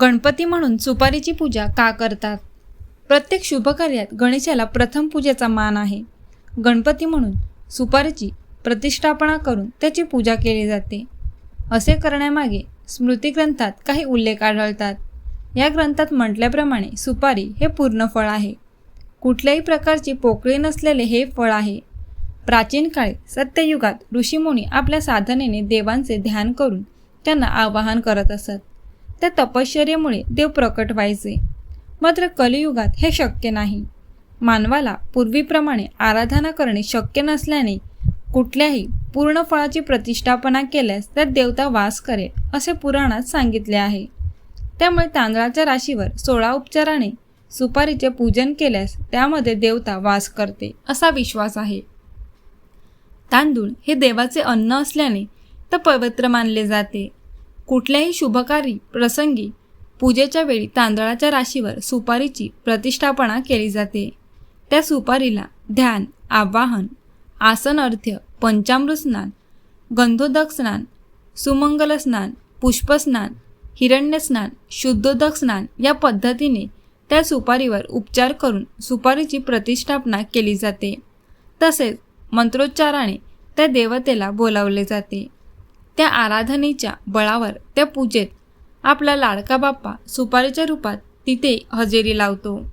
गणपती म्हणून सुपारीची पूजा का करतात? प्रत्येक शुभकार्यात गणेशाला प्रथम पूजेचा मान आहे. गणपती म्हणून सुपारीची प्रतिष्ठापना करून त्याची पूजा केली जाते. असे करण्यामागे स्मृतिग्रंथात काही उल्लेख आढळतात. या ग्रंथात म्हटल्याप्रमाणे सुपारी हे पूर्ण फळ आहे. कुठल्याही प्रकारची पोकळी नसलेले हे फळ आहे. प्राचीन काळी सत्ययुगात ऋषीमुनी आपल्या साधनेने देवांचे ध्यान करून त्यांना आवाहन करत असत. त्या तपश्चर्येमुळे देव प्रकट व्हायचे. मात्र कलियुगात हे शक्य नाही. मानवाला पूर्वीप्रमाणे आराधना करणे शक्य नसल्याने कुठल्याही पूर्ण फळाची प्रतिष्ठापना केल्यास त्यात देवता वास करेल असे पुराणात सांगितले आहे. त्यामुळे तांदळाच्या राशीवर सोळा उपचाराने सुपारीचे पूजन केल्यास त्यामध्ये देवता वास करते असा विश्वास आहे. तांदूळ हे देवाचे अन्न असल्याने तर पवित्र मानले जाते. कुठल्याही शुभकारी प्रसंगी पूजेच्या वेळी तांदळाच्या राशीवर सुपारीची प्रतिष्ठापना केली जाते. त्या सुपारीला ध्यान आवाहन आसन अर्ध्य पंचामृत स्नान गंधोदक स्नान सुमंगल स्नान पुष्पस्नान हिरण्यस्नान शुद्धोदक स्नान या पद्धतीने त्या सुपारीवर उपचार करून सुपारीची प्रतिष्ठापना केली जाते. तसेच मंत्रोच्चाराने त्या देवतेला बोलावले जाते. त्या आराधनेच्या बळावर त्या पूजेत आपला लाडका बाप्पा सुपारीच्या रूपात तिथे हजेरी लावतो.